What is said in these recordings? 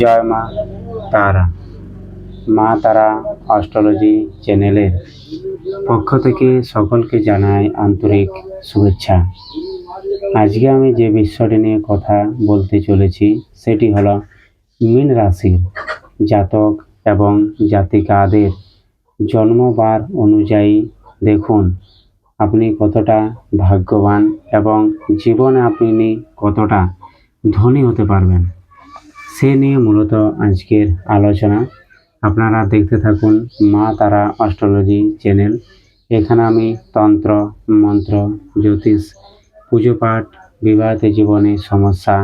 জয় মা তারা। মা তারা অস্ট্রোলজি চ্যানেলের পক্ষ থেকে সকলকে জানাই আন্তরিক শুভেচ্ছা। আজকে আমি যে বিষয়টি নিয়ে কথা বলতে চলেছি, সেটি হলো মীন রাশির জাতক এবং জাতিকাদের জন্মবার অনুযায়ী দেখুন আপনি কতটা ভাগ্যবান এবং জীবনে আপনি কতটা ধনী হতে পারবেন। সে নিয়ে মূলত আজকের আলোচনা। আপনারা দেখতে থাকুন মা তারা অস্ট্রোলজি চ্যানেল। এখানে আমি তন্ত্র, মন্ত্র, জ্যোতিষ, পুজো পাঠ, বিবাহিত জীবনে সমস্যা,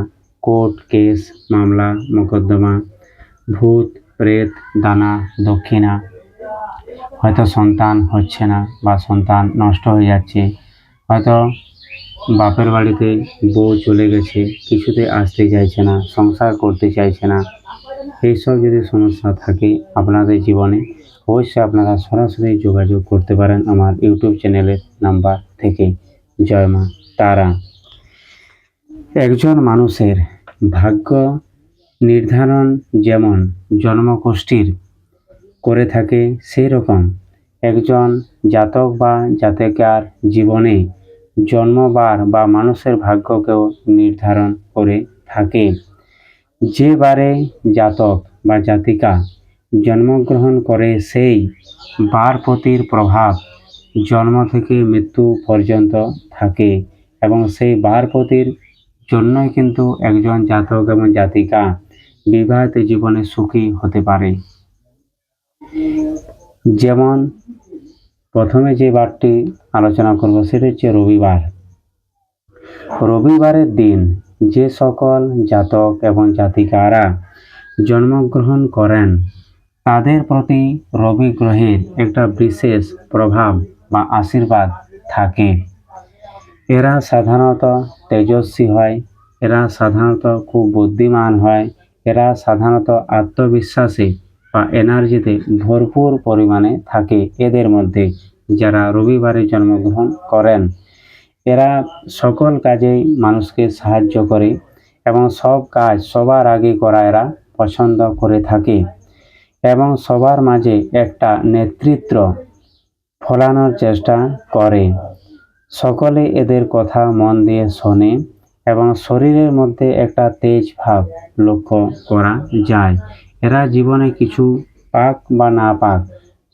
কোর্ট কেস, মামলা, মোকদ্দমা, ভূত, প্রেত, দানা, দক্ষিণা। হয়তো সন্তান হচ্ছে না বা সন্তান নষ্ট হয়ে যাচ্ছে। হয়তো বাপের বাড়িতে বউ চলে গেছে, কিছুতে আসতে চাইছে না, সংসার করতে চাইছে না। এইসব যদি সমস্যা থাকে আপনাদের জীবনে, অবশ্যই আপনারা সরাসরি যোগাযোগ করতে পারেন আমার ইউটিউব চ্যানেলের নাম্বার থেকে। জয় মা তারা। একজন মানুষের ভাগ্য নির্ধারণ যেমন জন্মগোষ্ঠীর করে থাকে সেই রকম একজন জাতক বা জাতিকার জীবনে জন্মবার বা মানুষের ভাগ্যকেও নির্ধারণ করে থাকে। যে বারে জাতক বা জাতিকা জন্মগ্রহণ করে সেই বারপতির প্রভাব জন্ম থেকে মৃত্যু পর্যন্ত থাকে এবং সেই বারপতির জন্যই কিন্তু একজন জাতক এবং জাতিকা বিবাহিত জীবনে সুখী হতে পারে। যেমন প্রথমে যে বারটি আলোচনা করব সেটা হচ্ছে রবিবার। রবিবারের দিন যে সকল জাতক এবং জাতিকারা জন্মগ্রহণ করেন, তাদের প্রতি রবি গ্রহের একটা বিশেষ প্রভাব বা আশীর্বাদ থাকে। এরা সাধারণত তেজস্বী হয়, এরা সাধারণত খুব বুদ্ধিমান হয়, এরা সাধারণত আত্মবিশ্বাসী বা এনার্জিতে ভরপুর পরিমাণে থাকে। এদের মধ্যে যারা রবিবারে জন্মগ্রহণ করেন, এরা সকল কাজেই মানুষকে সাহায্য করে এবং সব কাজ সবার আগে করা এরা পছন্দ করে থাকে এবং সবার মাঝে একটা নেতৃত্ব ফলানোর চেষ্টা করে। সকলে এদের কথা মন দিয়ে শোনে এবং শরীরের মধ্যে একটা তেজ ভাব লক্ষ্য করা যায়। এরা জীবনে কিছু পাক বা না পাক,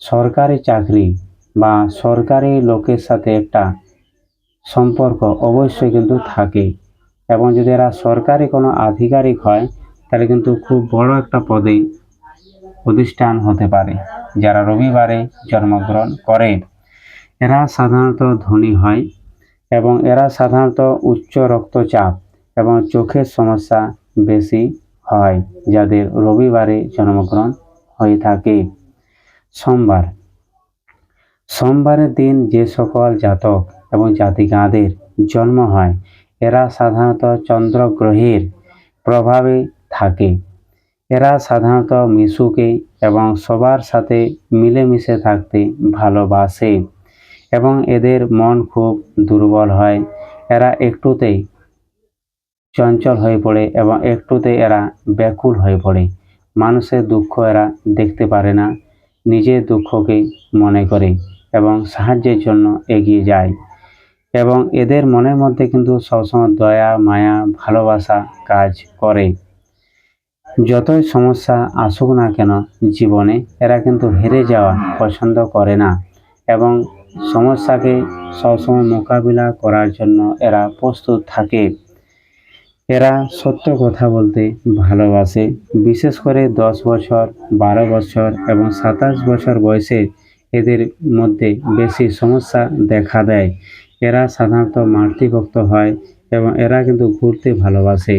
সরকারি চাকরি বা সরকারি লোকের সাথে একটা সম্পর্ক অবশ্যই কিন্তু থাকে এবং যদি এরা সরকারি কোনো আধিকারিক হয়, তাহলে কিন্তু খুব বড় একটা পদে প্রতিষ্ঠান হতে পারে, যারা রবিবারে জন্মগ্রহণ করে। এরা সাধারণত ধনী হয় এবং এরা সাধারণত উচ্চ রক্তচাপ এবং চোখের সমস্যা বেশি হয়, যাদের রবিবারে জন্মগ্রহণ হয়ে থাকে। সোমবার। সোমবারের দিন যে সকল জাতক এবং জাতিকাদের জন্ম হয়, এরা সাধারণত চন্দ্রগ্রহের প্রভাবে থাকে। এরা সাধারণত মিশুকে এবং সবার সাথে মিলেমিশে থাকতে ভালোবাসে এবং এদের মন খুব দুর্বল হয়। এরা একটুতেই চঞ্চল হয়ে পড়ে এবং একটুতে এরা ব্যাকুল হয়ে পড়ে। মানুষের দুঃখ এরা দেখতে পারে না, নিজের দুঃখকে মনে করে এবং সাহায্যের জন্য এগিয়ে যায়। এবং এদের মনের মধ্যে কিন্তু সবসময় দয়া, মায়া, ভালোবাসা কাজ করে। যতই সমস্যা আসুক না কেন জীবনে, এরা কিন্তু হেরে যাওয়া পছন্দ করে না এবং সমস্যাকে সবসময় মোকাবিলা করার জন্য এরা প্রস্তুত থাকে। এরা সত্য কথা বলতে ভালোবাসে। বিশেষ করে দশ বছর, বারো বছর এবং সাতাশ বছর বয়সে এদের মধ্যে বেশি সমস্যা দেখা দেয়। এরা সাধারণত মাতৃভক্ত হয় এবং এরা কিন্তু ঘুরতে ভালোবাসে।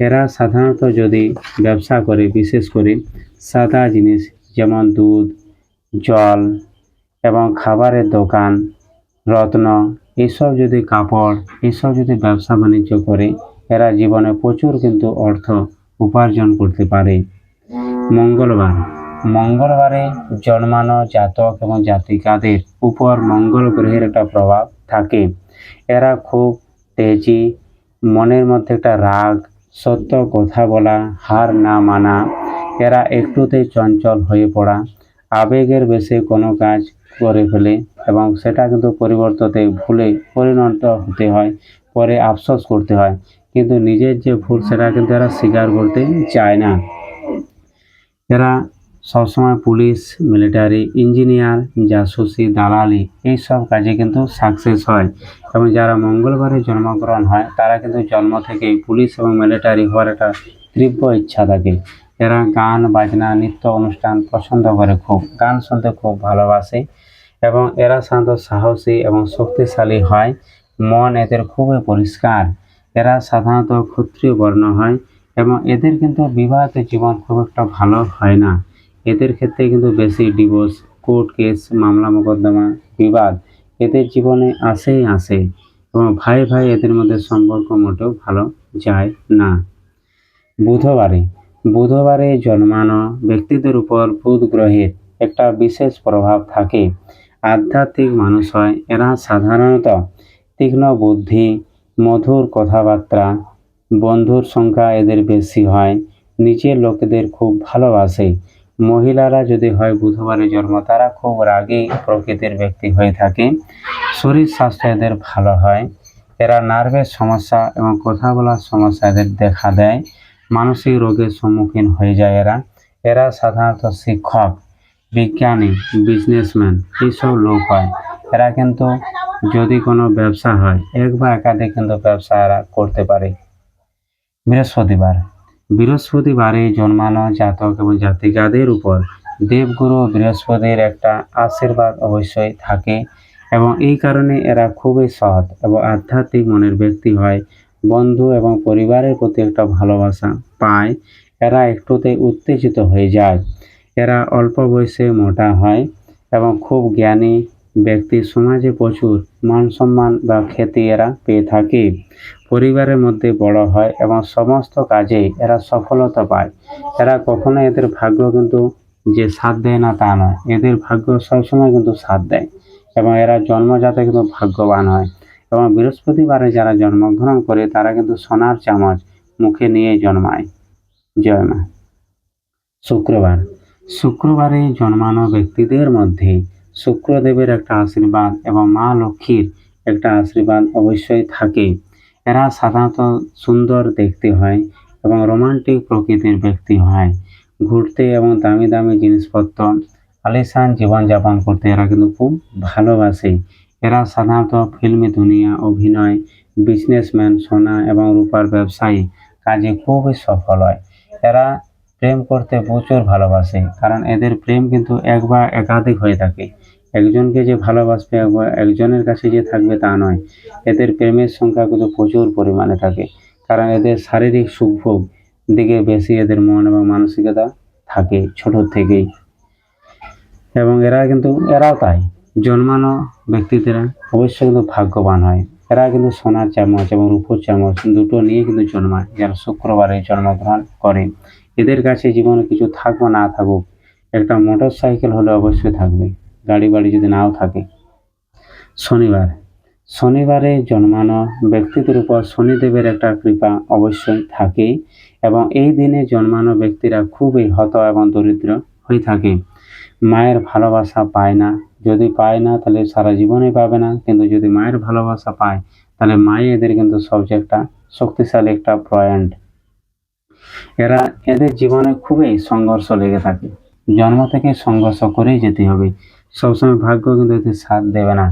এরা সাধারণত যদি ব্যবসা করে, বিশেষ করে সাদা জিনিস যেমন দুধ, জল এবং খাবারের দোকান, রত্ন, এসব যদি কাপড়, এসব যদি ব্যবসা বাণিজ্য করে এরা জীবনে প্রচুর কিন্তু অর্থ উপার্জন করতে পারে। মঙ্গলবার, মঙ্গলবারে জন্মানো জাতক এবং জাতিকাদের উপর মঙ্গল গ্রহের একটা প্রভাব থাকে। এরা খুব তেজি, মনের মধ্যে একটা রাগ, সত্য কথা বলা, হার না মানা, এরা একটুতেই চঞ্চল হয়ে পড়া, আবেগের বেশে কোনো কাজ করে ফেলে এবং সেটা কিন্তু পরিবর্ততে ভুলে পরিণত হতে হয়, পরে আফসোস করতে হয়। কিন্তু নিজের যে ভুল সেটা কিন্তু এরা স্বীকার করতে চায় না। এরা সবসময় পুলিশ, মিলিটারি, ইঞ্জিনিয়ার, জাসুসি, দালালি এইসব কাজে কিন্তু সাকসেস হয়। এবং যারা মঙ্গলবারে জন্মগ্রহণ হয়, তারা কিন্তু জন্ম থেকেই পুলিশ এবং মিলিটারি হওয়ার একটা তীব্র ইচ্ছা থাকে। এরা গান, বাজনা, নৃত্য অনুষ্ঠান পছন্দ করে খুব, গান শুনতে খুব ভালোবাসে এবং এরা সাধারণত সাহসী এবং শক্তিশালী হয়। মন এদের খুবই পরিষ্কার। এরা সাধারণত ক্ষত্রিয় বর্ণ হয় এবং এদের কিন্তু বিবাহিত জীবন খুব একটা ভালো হয় না। এদের ক্ষেত্রে কিন্তু বেশি ডিভোর্স কোর্ট কেস মামলা মোকদ্দমা, বিবাদ এদের জীবনে আসেই আসে এবং ভাই ভাই এদের মধ্যে সম্পর্ক মোটেও ভালো যায় না। বুধবারে বুধবারে জন্মানো ব্যক্তিদের উপর বুধ গ্রহের একটা বিশেষ প্রভাব থাকে। আধ্যাত্মিক মানুষ হয়, এরা সাধারণত তীক্ষ্ণ বুদ্ধি মধুর কথাবার্তা, বন্ধুর সংখ্যা এদের বেশি হয় নিজের লোকেদের খুব ভালোবাসে। মহিলারা যদি হয় বুধবারে জন্ম, তারা খুব রাগী প্রকৃতির ব্যক্তি হয়ে থাকে। শরীর স্বাস্থ্য এদের ভালো হয়। এরা নার্ভের সমস্যা এবং কথা বলার সমস্যা এদের দেখা দেয়। মানসিক রোগের সম্মুখীন হয়ে যায় এরা। এরা সাধারণত শিক্ষক, বিজ্ঞানী বিজনেসম্যান এইসব লোক হয়। এরা কিন্তু যদি কোনো ব্যবসা হয়, এক বা একাধিক কিন্তু ব্যবসা এরা করতে পারে। বৃহস্পতিবার। বৃহস্পতিবারে জন্মানো জাতক এবং জাতিকাদের উপর দেবগুরু বৃহস্পতির একটা আশীর্বাদ অবশ্যই থাকে এবং এই কারণে এরা খুবই সৎ এবং আধ্যাত্মিক মনের ব্যক্তি হয়। বন্ধু এবং পরিবারের প্রতি একটা ভালোবাসা পায়। এরা একটুতে উত্তেজিত হয়ে যায়। এরা অল্প বয়সে মোটা হয় এবং খুব জ্ঞানী ব্যক্তি সমাজে প্রচুর মান সম্মান বা খ্যাতি এরা পেয়ে থাকে। পরিবারের মধ্যে বড় হয় এবং সমস্ত কাজে এরা সফলতা পায়। এরা কখনো এদের ভাগ্য কিন্তু যে সাথ দেয় না তা নয়। এদের ভাগ্য সবসময় কিন্তু সাথ দেয় এবং এরা জন্মজাতে কিন্তু ভাগ্যবান হয়। এবং বৃহস্পতিবারে যারা জন্মগ্রহণ করে তারা কিন্তু সোনার চামচ মুখে নিয়ে জন্মায়। জয় মা। শুক্রবার। শুক্রবারে জন্মানো ব্যক্তিদের মধ্যে শুক্রদেবের একটা আশীর্বাদ এবং মা লক্ষ্মীর একটা আশীর্বাদ অবশ্যই থাকে। এরা সাধারণত সুন্দর দেখতে হয় এবং রোমান্টিক প্রকৃতির ব্যক্তি হয়। ঘুরতে এবং দামি দামি জিনিসপত্র, আলিশান জীবনযাপন করতে এরা কিন্তু খুব ভালোবাসে। এরা সাধারণত ফিল্মি দুনিয়া, অভিনয়, বিজনেসম্যান, সোনা এবং রূপার ব্যবসায়ী কাজে খুবই সফল হয়। এরা প্রেম করতে প্রচুর ভালোবাসে কারণ এদের প্রেম কিন্তু এক বা একাধিক হয়ে থাকে। একজনকে যে ভালোবাসবে একবার একজনের কাছে যে থাকবে তা নয়। এদের প্রেমের সংখ্যা কিন্তু প্রচুর পরিমাণে থাকে। কারণ এদের শারীরিক সুখভোগ দিকে বেশি এদের মন এবং মানসিকতা থাকে ছোট থেকেই। এবং এরা কিন্তু, এরাও তাই। জন্মানো ব্যক্তিরা অবশ্যই কিন্তু ভাগ্যবান হয়। এরা কিন্তু সোনার চামচ এবং রূপোর চামচ দুটো নিয়ে কিন্তু জন্মায়। যারা শুক্রবারে জন্মগ্রহণ করে, এদের কাছে জীবনে কিছু থাকব না থাকুক, একটা মোটর সাইকেল হলে অবশ্যই থাকবে। গাড়ি বাড়ি যদি নাও থাকে। শনিবার। শনিবারে জন্মানো ব্যক্তিদের উপর শনিদেবের একটা কৃপা অবশ্যই থাকে এবং এই দিনে জন্মানো ব্যক্তিরা খুবই হত এবং দরিদ্র হয়ে থাকে। মায়ের ভালোবাসা পায় না। যদি পায় না, তাহলে সারা জীবনে পাবে না। কিন্তু যদি মায়ের ভালোবাসা পায়, তাহলে মায়ে এদের কিন্তু সবচেয়ে একটা শক্তিশালী একটা পয়েন্ট। এরা এদের জীবনে খুবই সংঘর্ষ লেগে থাকে। জন্ম থেকে সংঘর্ষ করেই যেতে হবে। সবসময় ভাগ্য কিন্তু এদের সাথ দেবে না।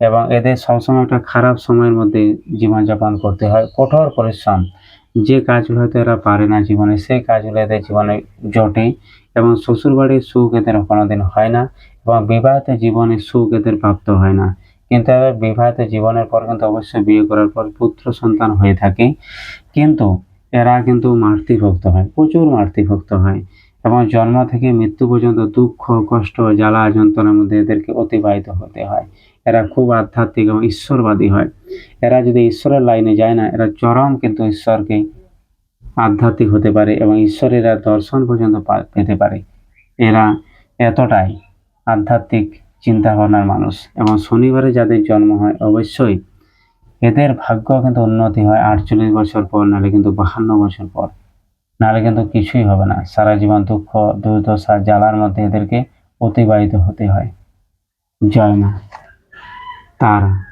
এবং এদের সবসময় একটা খারাপ সময়ের মধ্যে জীবনযাপন করতে হয়, কঠোর পরিশ্রম। যে কাজগুলো হয়তো এরা পারে না জীবনে, সেই কাজগুলো এদের জীবনে জটে এবং শ্বশুরবাড়ির সুখ এদের কোনোদিন হয় না এবং বিবাহিত জীবনে সুখ এদের প্রাপ্ত হয় না। কিন্তু এবার বিবাহিত জীবনের পর কিন্তু অবশ্যই বিয়ে করার পর পুত্র সন্তান হয়ে থাকে। কিন্তু এরা কিন্তু মাতৃভক্ত হয়, প্রচুর মাতৃভক্ত হয়। এবং জন্ম থেকে মৃত্যু পর্যন্ত দুঃখ, কষ্ট, জ্বালা, যন্ত্রণার মধ্যে এদেরকে অতিবাহিত হতে হয়। এরা খুব আধ্যাত্মিক এবং ঈশ্বরবাদী হয়। এরা যদি ঈশ্বরের লাইনে যায় না, এরা চরম কিন্তু ঈশ্বরকে আধ্যাত্মিক হতে পারে এবং ঈশ্বরের দর্শন পর্যন্ত পেতে পারে। এরা এতটাই আধ্যাত্মিক চিন্তা ভাবনার মানুষ এবং শনিবারে যাদের জন্ম হয়, অবশ্যই এদের ভাগ্য কিন্তু উন্নতি হয় আটচল্লিশ বছর পর, নাহলে কিন্তু বাহান্ন বছর পর। নাহলে কিন্তু কিছুই হবে না। সারা জীবন দুঃখ, দুর্দশা, জ্বালার মধ্যে এদেরকে অতিবাহিত হতে হয়। জয় মা। তারা।